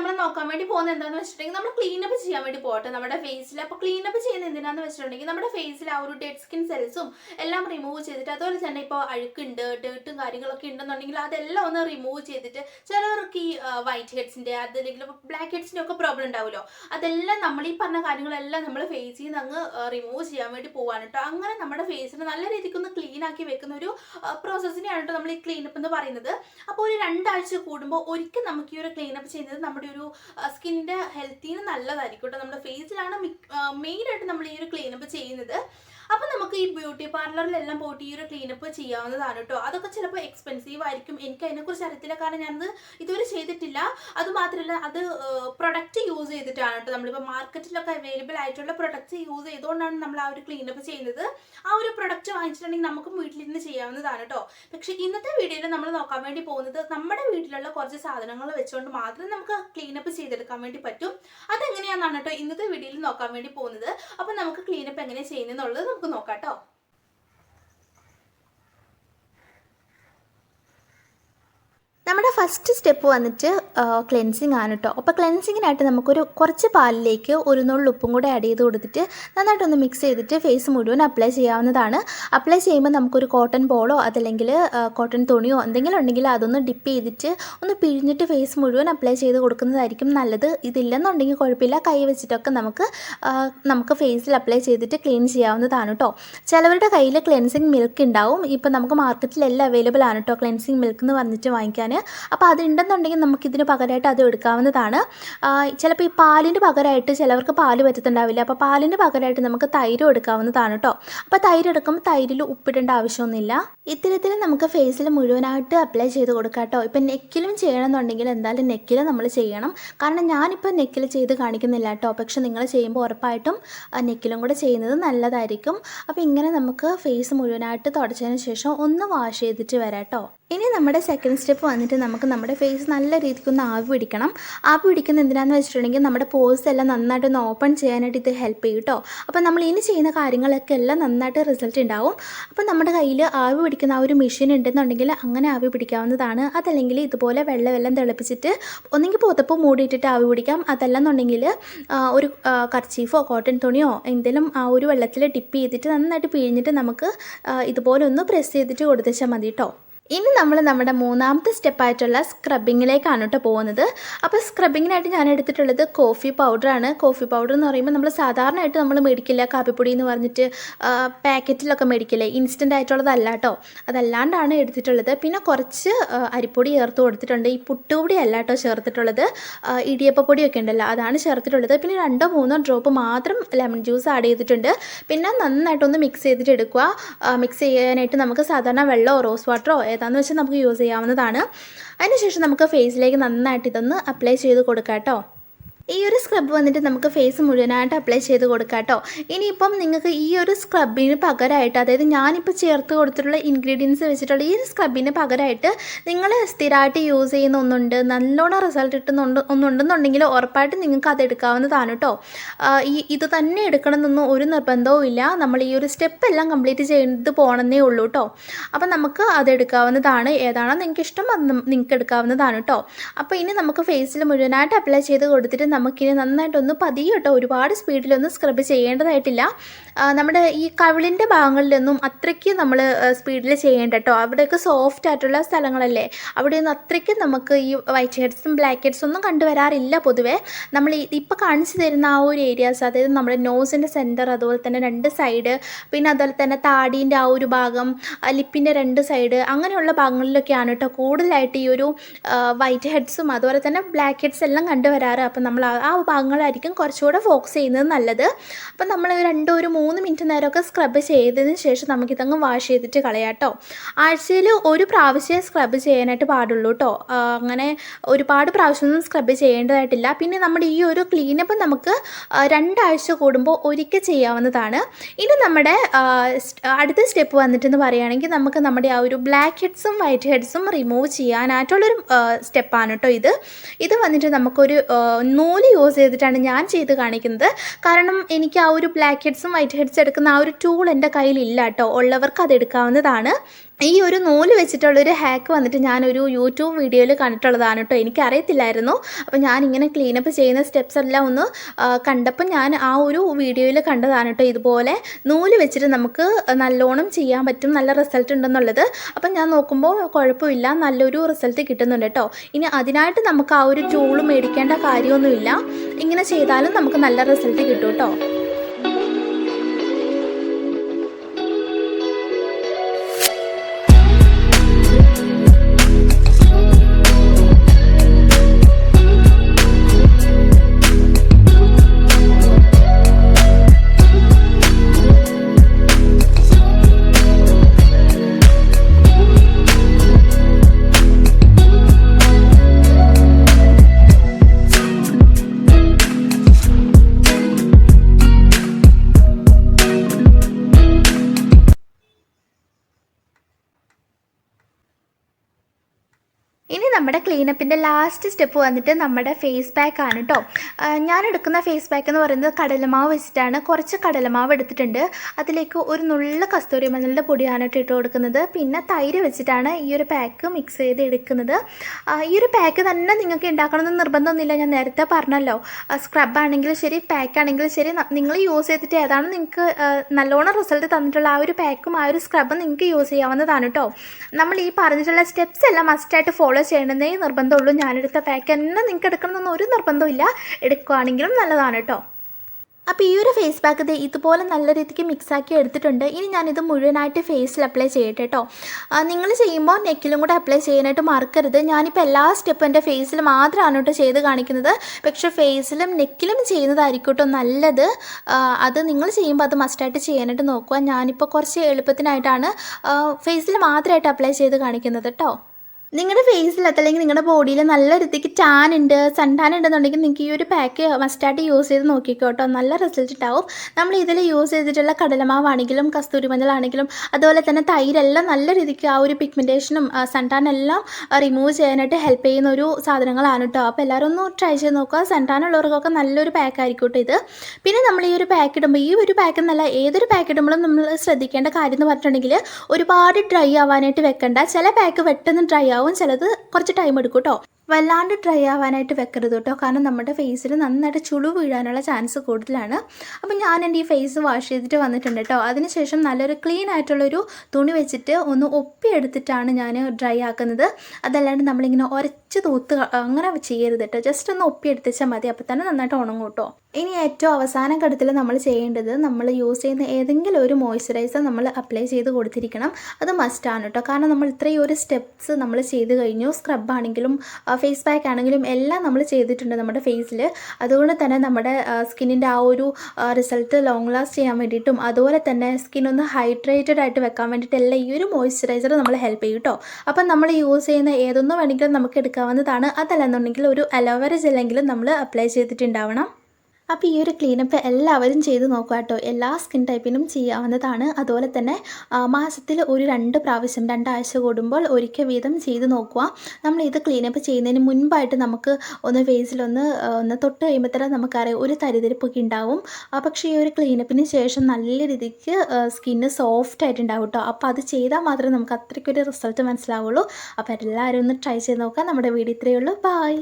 നമ്മൾ നോക്കാൻ വേണ്ടി പോകുന്നത് എന്താണെന്ന് വെച്ചിട്ടുണ്ടെങ്കിൽ നമ്മൾ ക്ലീൻ അപ്പ് ചെയ്യാൻ വേണ്ടി പോകട്ടെ. നമ്മുടെ ഫേസിൽ അപ്പോൾ ക്ലീനപ്പ് ചെയ്യുന്ന എന്തിനാന്ന് വെച്ചിട്ടുണ്ടെങ്കിൽ നമ്മുടെ ഫേസിൽ ആ ഒരു ഡെഡ് സ്കിൻ സെൽസും എല്ലാം റിമൂവ് ചെയ്തിട്ട് അതുപോലെ തന്നെ ഇപ്പോൾ അഴുക്കുണ്ട് ഡേർട്ടും കാര്യങ്ങളൊക്കെ ഉണ്ടെന്നുണ്ടെങ്കിൽ അതെല്ലാം ഒന്ന് റിമൂവ് ചെയ്തിട്ട് ചിലവർക്ക് ഈ വൈറ്റ് ഹെഡ്സിന്റെ അതല്ലെങ്കിൽ ബ്ലാക്ക് ഹെഡ്സിന്റെ ഒക്കെ പ്രോബ്ലം ഉണ്ടാവുമല്ലോ. അതെല്ലാം നമ്മൾ ഈ പറഞ്ഞ കാര്യങ്ങളെല്ലാം നമ്മൾ ഫേസിൽ നിന്ന് അങ്ങ് റിമൂവ് ചെയ്യാൻ വേണ്ടി പോവാണ് കേട്ടോ അങ്ങനെ നമ്മുടെ ഫേസിനെ നല്ല രീതിക്ക് ഒന്ന് ക്ലീൻ ആക്കി വെക്കുന്ന ഒരു പ്രോസസ്സിനെയാണ് കേട്ടോ നമ്മൾ ഈ ക്ലീനപ്പ് എന്ന് പറയുന്നത്. അപ്പോൾ ഒരു രണ്ടാഴ്ച കൂടുമ്പോൾ ഒരിക്കൽ നമുക്ക് ഈ ഒരു ക്ലീനപ്പ് ചെയ്യുന്നത് നമ്മുടെ ഒരു സ്കിന്നിന്റെ ഹെൽത്തിന് നല്ലതായിരിക്കും കേട്ടോ നമ്മുടെ ഫേസിലാണ് മെയിൻ ആയിട്ട് നമ്മൾ ഈ ഒരു ക്ലീനപ്പ് ചെയ്യുന്നത്. അപ്പം നമുക്ക് ഈ ബ്യൂട്ടി പാർലറിലെല്ലാം പോയിട്ട് ഈ ഒരു ക്ലീനപ്പ് ചെയ്യാവുന്നതാണ് കേട്ടോ അതൊക്കെ ചിലപ്പോൾ എക്സ്പെൻസീവ് ആയിരിക്കും. എനിക്ക് അതിനെക്കുറിച്ച് അറിയത്തില്ല. കാരണം ഞാനത് ഇതുവരെ ചെയ്തിട്ടില്ല. അതുമാത്രമല്ല അത് പ്രൊഡക്റ്റ് യൂസ് ചെയ്തിട്ടാണ് കേട്ടോ നമ്മളിപ്പോൾ മാർക്കറ്റിലൊക്കെ അവൈലബിൾ ആയിട്ടുള്ള പ്രൊഡക്റ്റ് യൂസ് ചെയ്തുകൊണ്ടാണ് നമ്മൾ ആ ഒരു ക്ലീനപ്പ് ചെയ്യുന്നത്. ആ ഒരു പ്രൊഡക്റ്റ് വാങ്ങിച്ചിട്ടുണ്ടെങ്കിൽ നമുക്കും വീട്ടിലിരുന്ന് ചെയ്യാവുന്നതാണ് കേട്ടോ പക്ഷേ ഇന്നത്തെ വീഡിയോയിൽ നമ്മൾ നോക്കാൻ വേണ്ടി പോകുന്നത് നമ്മുടെ വീട്ടിലുള്ള കുറച്ച് സാധനങ്ങൾ വെച്ചുകൊണ്ട് മാത്രം നമുക്ക് ക്ലീനപ്പ് ചെയ്തെടുക്കാൻ വേണ്ടി പറ്റും. അതെങ്ങനെയാണെന്നാണ് കേട്ടോ ഇന്നത്തെ വീഡിയോയിൽ നോക്കാൻ വേണ്ടി പോകുന്നത്. അപ്പോൾ നമുക്ക് ക്ലീനപ്പ് എങ്ങനെ ചെയ്യുന്നതെന്നുള്ളത് നമുക്ക് നോക്കാം കേട്ടോ നമ്മുടെ ഫസ്റ്റ് സ്റ്റെപ്പ് വന്നിട്ട് ക്ലെൻസിങ് ആണ് കേട്ടോ അപ്പോൾ ക്ലെൻസിങ്ങിനായിട്ട് നമുക്കൊരു കുറച്ച് പാലിലേക്ക് ഒരു നുള്ളു ഉപ്പും കൂടെ ആഡ് ചെയ്ത് കൊടുത്തിട്ട് നന്നായിട്ടൊന്ന് മിക്സ് ചെയ്തിട്ട് ഫേസ് മുഴുവൻ അപ്ലൈ ചെയ്യാവുന്നതാണ്. അപ്ലൈ ചെയ്യുമ്പോൾ നമുക്കൊരു കോട്ടൺ ബോളോ അതല്ലെങ്കിൽ കോട്ടൺ തുണിയോ എന്തെങ്കിലും ഉണ്ടെങ്കിൽ അതൊന്ന് ഡിപ്പ് ചെയ്തിട്ട് ഒന്ന് പിഴിഞ്ഞിട്ട് ഫേസ് മുഴുവൻ അപ്ലൈ ചെയ്ത് കൊടുക്കുന്നതായിരിക്കും നല്ലത്. ഇതില്ലെന്നുണ്ടെങ്കിൽ കുഴപ്പമില്ല. കൈ വെച്ചിട്ടൊക്കെ നമുക്ക് നമുക്ക് ഫേസിൽ അപ്ലൈ ചെയ്തിട്ട് ക്ലീൻ ചെയ്യാവുന്നതാണ് കേട്ടോ ചിലവരുടെ കയ്യിൽ ക്ലെൻസിങ് മിൽക്ക് ഉണ്ടാവും ഇപ്പോൾ നമുക്ക് മാർക്കറ്റിലെല്ലാം അവൈലബിൾ ആണ് കേട്ടോ ക്ലെൻസിങ് മിൽക്ക് എന്ന് പറഞ്ഞിട്ട് വാങ്ങിക്കാൻ അപ്പോൾ അതുണ്ടെന്നുണ്ടെങ്കിൽ നമുക്കിതിന് പകരമായിട്ട് അത് എടുക്കാവുന്നതാണ്. ചിലപ്പോൾ ഈ പാലിന്റെ പകരമായിട്ട് ചിലവർക്ക് പാൽ പറ്റത്തുണ്ടാവില്ല. അപ്പോൾ പാലിന്റെ പകരമായിട്ട് നമുക്ക് തൈരും എടുക്കാവുന്നതാണ് കേട്ടോ അപ്പോൾ തൈര് എടുക്കുമ്പോൾ തൈരിൽ ഉപ്പിടേണ്ട ആവശ്യമൊന്നുമില്ല. ഇത്തരത്തിൽ നമുക്ക് ഫേസിൽ മുഴുവനായിട്ട് അപ്ലൈ ചെയ്ത് കൊടുക്കാം കേട്ടോ ഇപ്പം നെക്കിലും ചെയ്യണമെന്നുണ്ടെങ്കിൽ എന്തായാലും നെക്കിൽ നമ്മൾ ചെയ്യണം. കാരണം ഞാനിപ്പോൾ നെക്കിൽ ചെയ്ത് കാണിക്കുന്നില്ല കേട്ടോ പക്ഷെ നിങ്ങൾ ചെയ്യുമ്പോൾ ഉറപ്പായിട്ടും നെക്കിലും കൂടെ ചെയ്യുന്നത് നല്ലതായിരിക്കും. അപ്പോൾ ഇങ്ങനെ നമുക്ക് ഫേസ് മുഴുവനായിട്ട് തുടച്ചതിന് ശേഷം ഒന്ന് വാഷ് ചെയ്തിട്ട് വരാം കേട്ടോ ഇനി നമ്മുടെ സെക്കൻഡ് സ്റ്റെപ്പ് വന്നിട്ട് നമുക്ക് നമ്മുടെ ഫേസ് നല്ല രീതിക്ക് ഒന്ന് ആവി പിടിക്കണം. ആവി പിടിക്കുന്ന എന്തിനാണെന്ന് വെച്ചിട്ടുണ്ടെങ്കിൽ നമ്മുടെ പോസ് എല്ലാം നന്നായിട്ട് ഒന്ന് ഓപ്പൺ ചെയ്യാനായിട്ട് ഇത് ഹെൽപ്പ് ചെയ്യും കേട്ടോ അപ്പോൾ നമ്മൾ ഇനി ചെയ്യുന്ന കാര്യങ്ങളൊക്കെ എല്ലാം നന്നായിട്ട് റിസൾട്ട് ഉണ്ടാവും. അപ്പോൾ നമ്മുടെ കയ്യിൽ ആവി പിടിക്കുന്ന ആ ഒരു മെഷീൻ ഉണ്ടെന്നുണ്ടെങ്കിൽ അങ്ങനെ ആവി പിടിക്കാവുന്നതാണ്. അതല്ലെങ്കിൽ ഇതുപോലെ വെള്ളം എല്ലാം തിളപ്പിച്ചിട്ട് ഒന്നെങ്കിൽ പുതപ്പ് മൂടിയിട്ടിട്ട് ആവി പിടിക്കാം. അതല്ലെന്നുണ്ടെങ്കിൽ ഒരു കർച്ചീഫോ കോട്ടൺ തുണിയോ എന്തെങ്കിലും ആ ഒരു വെള്ളത്തിൽ ഡിപ്പ് ചെയ്തിട്ട് നന്നായിട്ട് പിഴിഞ്ഞിട്ട് നമുക്ക് ഇതുപോലെ ഒന്ന് പ്രസ് ചെയ്തിട്ട് കൊടുത്തേച്ചാൽ മതി കേട്ടോ ഇനി നമ്മൾ നമ്മുടെ മൂന്നാമത്തെ സ്റ്റെപ്പായിട്ടുള്ള സ്ക്രബിങ്ങിലേക്കാണ് കേട്ടോ പോകുന്നത്. അപ്പോൾ സ്ക്രബിങ്ങിനായിട്ട് ഞാൻ എടുത്തിട്ടുള്ളത് കോഫി പൗഡറാണ് കോഫി പൗഡർ എന്ന് പറയുമ്പോൾ നമ്മൾ സാധാരണയായിട്ട് നമ്മൾ മേടിക്കില്ല കാപ്പിപ്പൊടി എന്ന് പറഞ്ഞിട്ട് പാക്കറ്റിലൊക്കെ മേടിക്കില്ലേ? ഇൻസ്റ്റന്റ് ആയിട്ടുള്ളതല്ല കേട്ടോ. അതല്ലാണ്ടാണ് എടുത്തിട്ടുള്ളത്. പിന്നെ കുറച്ച് അരിപ്പൊടി ചേർത്ത് കൊടുത്തിട്ടുണ്ട്. ഈ പുട്ടുപൊടി അല്ല കേട്ടോ ചേർത്തിട്ടുള്ളത്. ഇടിയപ്പപ്പൊടിയൊക്കെ ഉണ്ടല്ലോ അതാണ് ചേർത്തിട്ടുള്ളത്. പിന്നെ രണ്ടോ മൂന്നോ ഡ്രോപ്പ് മാത്രം ലെമൺ ജ്യൂസ് ആഡ് ചെയ്തിട്ടുണ്ട്. പിന്നെ നന്നായിട്ടൊന്ന് മിക്സ് ചെയ്തിട്ട് എടുക്കുക. മിക്സ് ചെയ്യാനായിട്ട് നമുക്ക് സാധാരണ വെള്ളമോ റോസ് വാട്ടറോ ഏതാണെന്ന് വെച്ചാൽ നമുക്ക് യൂസ് ചെയ്യാവുന്നതാണ്. അതിനുശേഷം നമുക്ക് ഫേസിലേക്ക് നന്നായിട്ട് ഇതൊന്ന് അപ്ലൈ ചെയ്ത് കൊടുക്കാം കേട്ടോ ഈ ഒരു സ്ക്രബ് വന്നിട്ട് നമുക്ക് ഫേസ് മുഴുവനായിട്ട് അപ്ലൈ ചെയ്ത് കൊടുക്കാം കേട്ടോ ഇനിയിപ്പം നിങ്ങൾക്ക് ഈ ഒരു സ്ക്രബിന് പകരമായിട്ട് അതായത് ഞാനിപ്പോൾ ചേർത്ത് കൊടുത്തിട്ടുള്ള ഇൻഗ്രീഡിയൻസ് വെച്ചിട്ടുള്ള ഈ ഒരു സ്ക്രബിന് പകരമായിട്ട് നിങ്ങൾ സ്ഥിരമായിട്ട് യൂസ് ചെയ്യുന്ന ഒന്നുണ്ട് നല്ലോണം റിസൾട്ട് കിട്ടുന്നുണ്ട് ഒന്നുണ്ടെന്നുണ്ടെങ്കിൽ ഉറപ്പായിട്ട് നിങ്ങൾക്ക് അത് എടുക്കാവുന്നതാണ് കേട്ടോ ഈ ഇത് തന്നെ എടുക്കണമെന്നൊന്നും ഒരു നിർബന്ധവും ഇല്ല. നമ്മൾ ഈ ഒരു സ്റ്റെപ്പ് എല്ലാം കംപ്ലീറ്റ് ചെയ്ത് പോകണമെന്നേ ഉള്ളൂ കേട്ടോ അപ്പം നമുക്ക് അത് എടുക്കാവുന്നതാണ്. ഏതാണോ നിങ്ങൾക്ക് ഇഷ്ടം അത് നിങ്ങൾക്ക് എടുക്കാവുന്നതാണ് കേട്ടോ അപ്പോൾ ഇനി നമുക്ക് ഫേസിൽ മുഴുവനായിട്ട് അപ്ലൈ ചെയ്ത് കൊടുത്തിട്ട് നമുക്കിനി നന്നായിട്ടൊന്ന് പതിയെ കേട്ടോ ഒരുപാട് സ്പീഡിലൊന്നും സ്ക്രബ് ചെയ്യേണ്ടതായിട്ടില്ല. നമ്മുടെ ഈ കവിളിന്റെ ഭാഗങ്ങളിലൊന്നും അത്രയ്ക്ക് നമ്മൾ സ്പീഡിൽ ചെയ്യേണ്ട കേട്ടോ അവിടെയൊക്കെ സോഫ്റ്റ് ആയിട്ടുള്ള സ്ഥലങ്ങളല്ലേ. അവിടെയൊന്നും അത്രയ്ക്ക് നമുക്ക് ഈ വൈറ്റ് ഹെഡ്സും ബ്ലാക്ക് ഹെഡ്സും ഒന്നും കണ്ടുവരാറില്ല പൊതുവേ. നമ്മൾ ഇപ്പോൾ കാണിച്ചു തരുന്ന ആ ഒരു ഏരിയാസ് അതായത് നമ്മുടെ നോസിന്റെ സെന്റർ അതുപോലെ തന്നെ രണ്ട് സൈഡ് പിന്നെ അതുപോലെ തന്നെ താടീന്റെ ആ ഒരു ഭാഗം ലിപ്പിന്റെ രണ്ട് സൈഡ് അങ്ങനെയുള്ള ഭാഗങ്ങളിലൊക്കെയാണ് കേട്ടോ കൂടുതലായിട്ട് ഈ ഒരു വൈറ്റ് ഹെഡ്സും അതുപോലെ തന്നെ ബ്ലാക്ക് ഹെഡ്സ് എല്ലാം കണ്ടുവരാറ്. അപ്പം നമ്മൾ ആ- ഭാഗങ്ങളായിരിക്കും കുറച്ചുകൂടെ ഫോക്കസ് ചെയ്യുന്നത് നല്ലത്. അപ്പം നമ്മൾ രണ്ടോ ഒരു മൂന്ന് മിനിറ്റ് നേരമൊക്കെ സ്ക്രബ് ചെയ്തതിന് ശേഷം നമുക്കിതങ്ങ് വാഷ് ചെയ്തിട്ട് കളയാട്ടോ. ആഴ്ചയിൽ ഒരു പ്രാവശ്യമേ സ്ക്രബ് ചെയ്യാനായിട്ട് പാടുള്ളൂ കേട്ടോ അങ്ങനെ ഒരുപാട് പ്രാവശ്യമൊന്നും സ്ക്രബ് ചെയ്യേണ്ടതായിട്ടില്ല. പിന്നെ നമ്മുടെ ഈ ഒരു ക്ലീനപ്പ് നമുക്ക് രണ്ടാഴ്ച കൂടുമ്പോൾ ഒരിക്കൽ ചെയ്യാവുന്നതാണ്. ഇനി നമ്മുടെ അടുത്ത സ്റ്റെപ്പ് വന്നിട്ടെന്ന് പറയുകയാണെങ്കിൽ നമുക്ക് നമ്മുടെ ആ ഒരു ബ്ലാക്ക് ഹെഡ്സും വൈറ്റ് ഹെഡ്സും റിമൂവ് ചെയ്യാനായിട്ടുള്ളൊരു സ്റ്റെപ്പാണ് കേട്ടോ ഇത്. ഇത് വന്നിട്ട് നമുക്കൊരു ആ, നൂൽ യൂസ് ചെയ്തിട്ടാണ് ഞാൻ ചെയ്ത് കാണിക്കുന്നത്. കാരണം എനിക്ക് ആ ഒരു ബ്ലാക്ക് ഹെഡ്സും വൈറ്റ് ഹെഡ്സും എടുക്കുന്ന ആ ഒരു ടൂൾ എന്റെ കയ്യിലില്ല കേട്ടോ. ഉള്ളവർക്ക് അത് എടുക്കാവുന്നതാണ്. ഈ ഒരു നൂൽ വെച്ചിട്ടുള്ളൊരു ഹാക്ക് വന്നിട്ട് ഞാനൊരു യൂട്യൂബ് വീഡിയോയിൽ കണ്ടിട്ടുള്ളതാണ് കേട്ടോ എനിക്കറിയത്തില്ലായിരുന്നു. അപ്പോൾ ഞാനിങ്ങനെ ക്ലീനപ്പ് ചെയ്യുന്ന സ്റ്റെപ്സ് എല്ലാം ഒന്ന് കണ്ടപ്പോൾ ഞാൻ ആ ഒരു വീഡിയോയിൽ കണ്ടതാണ് കേട്ടോ ഇതുപോലെ നൂൽ വെച്ചിട്ട് നമുക്ക് നല്ലോണം ചെയ്യാൻ പറ്റും നല്ല റിസൾട്ട് ഉണ്ടെന്നുള്ളത്. അപ്പം ഞാൻ നോക്കുമ്പോൾ കുഴപ്പമില്ല നല്ലൊരു റിസൾട്ട് കിട്ടുന്നുണ്ട് കേട്ടോ ഇനി അതിനായിട്ട് നമുക്ക് ആ ഒരു ടൂൾ മേടിക്കേണ്ട കാര്യമൊന്നുമില്ല. ഇങ്ങനെ ചെയ്താലും നമുക്ക് നല്ല റിസൾട്ട് കിട്ടും കേട്ടോ ക്ലീനപ്പിന്റെ ലാസ്റ്റ് സ്റ്റെപ്പ് വന്നിട്ട് നമ്മുടെ ഫേസ് പാക്ക് ആണ് കേട്ടോ ഞാൻ എടുക്കുന്ന ഫേസ് പാക്ക് എന്ന് പറയുന്നത് കടലമാവ് വെച്ചിട്ടാണ്. കുറച്ച് കടലമാവ് എടുത്തിട്ടുണ്ട്. അതിലേക്ക് ഒരു നുള്ള കസ്തൂരി മഞ്ഞളുടെ പൊടിയാണ് ഇട്ട് കൊടുക്കുന്നത്. പിന്നെ തൈര് വെച്ചിട്ടാണ് ഈ ഒരു പാക്ക് മിക്സ് ചെയ്ത് എടുക്കുന്നത്. ഈ ഒരു പാക്ക് തന്നെ നിങ്ങൾക്ക് ഉണ്ടാക്കണമെന്ന് നിർബന്ധമൊന്നുമില്ല. ഞാൻ നേരത്തെ പറഞ്ഞല്ലോ. സ്ക്രബ് ആണെങ്കിലും ശരി പാക്ക് ആണെങ്കിലും ശരി നിങ്ങൾ യൂസ് ചെയ്തിട്ട് ഏതാണ് നിങ്ങൾക്ക് നല്ലോണം റിസൾട്ട് തന്നിട്ടുള്ള ആ ഒരു പാക്കും ആ ഒരു സ്ക്രബും നിങ്ങൾക്ക് യൂസ് ചെയ്യാവുന്നതാണ് കേട്ടോ നമ്മൾ ഈ പറഞ്ഞിട്ടുള്ള സ്റ്റെപ്സ് എല്ലാം മസ്റ്റായിട്ട് ഫോളോ ചെയ്യണമെന്നേ നിർബന്ധമുള്ളൂ. ഞാനെടുത്ത പാക്ക് തന്നെ നിങ്ങൾക്ക് എടുക്കണമെന്നൊന്നും ഒരു നിർബന്ധമില്ല എടുക്കുകയാണെങ്കിലും നല്ലതാണ് കേട്ടോ. അപ്പോൾ ഈ ഒരു ഫേസ് പാക്ക് ഇത് ഇതുപോലെ നല്ല രീതിക്ക് മിക്സാക്കി എടുത്തിട്ടുണ്ട്. ഇനി ഞാനിത് മുഴുവനായിട്ട് ഫേസിൽ അപ്ലൈ ചെയ്യട്ടെ കേട്ടോ നിങ്ങൾ ചെയ്യുമ്പോൾ നെക്കിലും കൂടെ അപ്ലൈ ചെയ്യാനായിട്ട് മറക്കരുത്. ഞാനിപ്പോൾ എല്ലാ സ്റ്റെപ്പും എന്റെ ഫേസിൽ മാത്രമാണ് കേട്ടോ ചെയ്ത് കാണിക്കുന്നത്. പക്ഷേ ഫേസിലും നെക്കിലും ചെയ്യുന്നതായിരിക്കും കേട്ടോ നല്ലത്. അത് നിങ്ങൾ ചെയ്യുമ്പോൾ അത് മസ്റ്റായിട്ട് ചെയ്യാനായിട്ട് നോക്കുക. ഞാനിപ്പോൾ കുറച്ച് എളുപ്പത്തിനായിട്ടാണ് ഫേസിൽ മാത്രമായിട്ട് അപ്ലൈ ചെയ്ത് കാണിക്കുന്നത് കേട്ടോ നിങ്ങളുടെ ഫേസിലത്ത് അല്ലെങ്കിൽ നിങ്ങളുടെ ബോഡിയിൽ നല്ല രീതിക്ക് ടാൻ ഉണ്ട് സൺ ടാൻ ഉണ്ടെന്നുണ്ടെങ്കിൽ നിങ്ങൾക്ക് ഈ ഒരു പാക്ക് മസ്റ്റായിട്ട് യൂസ് ചെയ്ത് നോക്കിക്കോ കേട്ടോ നല്ല റിസൾട്ട് ഉണ്ടാവും നമ്മൾ ഇതിൽ യൂസ് ചെയ്തിട്ടുള്ള കടലമാവാണെങ്കിലും കസ്തൂരി മഞ്ഞളാണെങ്കിലും അതുപോലെ തന്നെ തൈരെല്ലാം നല്ല രീതിക്ക് ആ ഒരു പിഗ്മെന്റേഷനും സൺ ടാൻ എല്ലാം റിമൂവ് ചെയ്യാനായിട്ട് ഹെൽപ്പ് ചെയ്യുന്ന ഒരു സാധനങ്ങളാണ് കേട്ടോ അപ്പോൾ എല്ലാവരും ഒന്ന് ട്രൈ ചെയ്ത് നോക്കുക. സൺ ടാൻ ഉള്ളവർക്കൊക്കെ നല്ലൊരു പാക്ക് ആയിരിക്കും കേട്ടോ ഇത്. പിന്നെ നമ്മൾ ഈ ഒരു പാക്ക് ഇടുമ്പോൾ ഈ ഒരു പാക്ക് എന്നല്ല ഏതൊരു പാക്ക് ഇടുമ്പോഴും നമ്മൾ ശ്രദ്ധിക്കേണ്ട കാര്യം എന്ന് പറഞ്ഞിട്ടുണ്ടെങ്കിൽ ഒരുപാട് ഡ്രൈ ആവാനായിട്ട് വെക്കണ്ട. ചില പാക്ക് പെട്ടെന്ന് ഡ്രൈ ആവും ചിലത് കുറച്ച് ടൈം എടുക്കും കേട്ടോ വല്ലാണ്ട് ഡ്രൈ ആവാനായിട്ട് വെക്കരുത് കേട്ടോ. കാരണം നമ്മുടെ ഫേസിൽ നന്നായിട്ട് ചുളു വീഴാനുള്ള ചാൻസ് കൂടുതലാണ്. അപ്പം ഞാൻ എന്റെ ഈ ഫേസ് വാഷ് ചെയ്തിട്ട് വന്നിട്ടുണ്ട് കേട്ടോ. അതിനുശേഷം നല്ലൊരു ക്ലീൻ ആയിട്ടുള്ളൊരു തുണി വെച്ചിട്ട് ഒന്ന് ഒപ്പിയെടുത്തിട്ടാണ് ഞാൻ ഡ്രൈ ആക്കുന്നത്. അതല്ലാണ്ട് നമ്മളിങ്ങനെ ഉരച്ച് തൂത്ത് അങ്ങനെ ചെയ്യരുത് കേട്ടോ. ജസ്റ്റ് ഒന്ന് ഒപ്പിയെടുത്തിച്ചാൽ മതി. അപ്പോൾ തന്നെ നന്നായിട്ട് ഉണങ്ങും കേട്ടോ. ഇനി ഏറ്റവും അവസാന ഘട്ടത്തിൽ നമ്മൾ ചെയ്യേണ്ടത് നമ്മൾ യൂസ് ചെയ്യുന്ന ഏതെങ്കിലും ഒരു മോയ്സ്ചറൈസർ നമ്മൾ അപ്ലൈ ചെയ്ത് കൊടുത്തിരിക്കണം. അത് മസ്റ്റാണ് കേട്ടോ. കാരണം നമ്മൾ ഇത്രയും ഒരു സ്റ്റെപ്സ് നമ്മൾ ചെയ്ത് കഴിഞ്ഞു. സ്ക്രബ് ആണെങ്കിലും ഫേസ് പാക്ക് ആണെങ്കിലും എല്ലാം നമ്മൾ ചെയ്തിട്ടുണ്ട് നമ്മുടെ ഫേസിൽ അതുകൊണ്ട് തന്നെ നമ്മുടെ സ്കിന്നിന്റെ ആ ഒരു റിസൾട്ട് ലോങ് ലാസ്റ്റ് ചെയ്യാൻ വേണ്ടിയിട്ടും അതുപോലെ തന്നെ സ്കിൻ ഒന്ന് ഹൈഡ്രേറ്റഡ് ആയിട്ട് വെക്കാൻ വേണ്ടിയിട്ട് എല്ലാം ഈ ഒരു മോയ്സ്ചറൈസർ നമ്മൾ ഹെൽപ്പ് ചെയ്യും കേട്ടോ അപ്പം നമ്മൾ യൂസ് ചെയ്യുന്ന ഏതൊന്നും വേണമെങ്കിലും നമുക്ക് എടുക്കാവുന്നതാണ്. അതല്ലെന്നുണ്ടെങ്കിൽ ഒരു അലോവേര ജെല്ലെങ്കിലും നമ്മൾ അപ്ലൈ ചെയ്തിട്ടുണ്ടാവണം. അപ്പോൾ ഈ ഒരു ക്ലീനപ്പ് എല്ലാവരും ചെയ്ത് നോക്കുക കേട്ടോ. എല്ലാ സ്കിൻ ടൈപ്പിനും ചെയ്യാവുന്നതാണ്. അതുപോലെ തന്നെ മാസത്തിൽ ഒരു രണ്ട് പ്രാവശ്യം രണ്ടാഴ്ച കൂടുമ്പോൾ ഒരിക്കൽ വീതം ചെയ്ത് നോക്കുക. നമ്മൾ ഇത് ക്ലീനപ്പ് ചെയ്യുന്നതിന് മുൻപായിട്ട് നമുക്ക് ഒന്ന് ഫേസിലൊന്ന് ഒന്ന് തൊട്ട് കഴിയുമ്പോൾ തന്നെ നമുക്കറിയാം ഒരു തരിതിരിപ്പൊക്കെ ഉണ്ടാവും. പക്ഷേ ഈ ഒരു ക്ലീനപ്പിന് ശേഷം നല്ല രീതിക്ക് സ്കിന്ന് സോഫ്റ്റ് ആയിട്ടുണ്ടാവും കേട്ടോ. അപ്പോൾ അത് ചെയ്താൽ മാത്രമേ നമുക്ക് അത്രയ്ക്കൊരു റിസൾട്ട് മനസ്സിലാവുള്ളൂ. അപ്പോൾ എല്ലാവരും ഒന്ന് ട്രൈ ചെയ്ത് നോക്കാം നമ്മുടെ വീഡിയോ ഇത്രയേ ഉള്ളൂ. ബൈ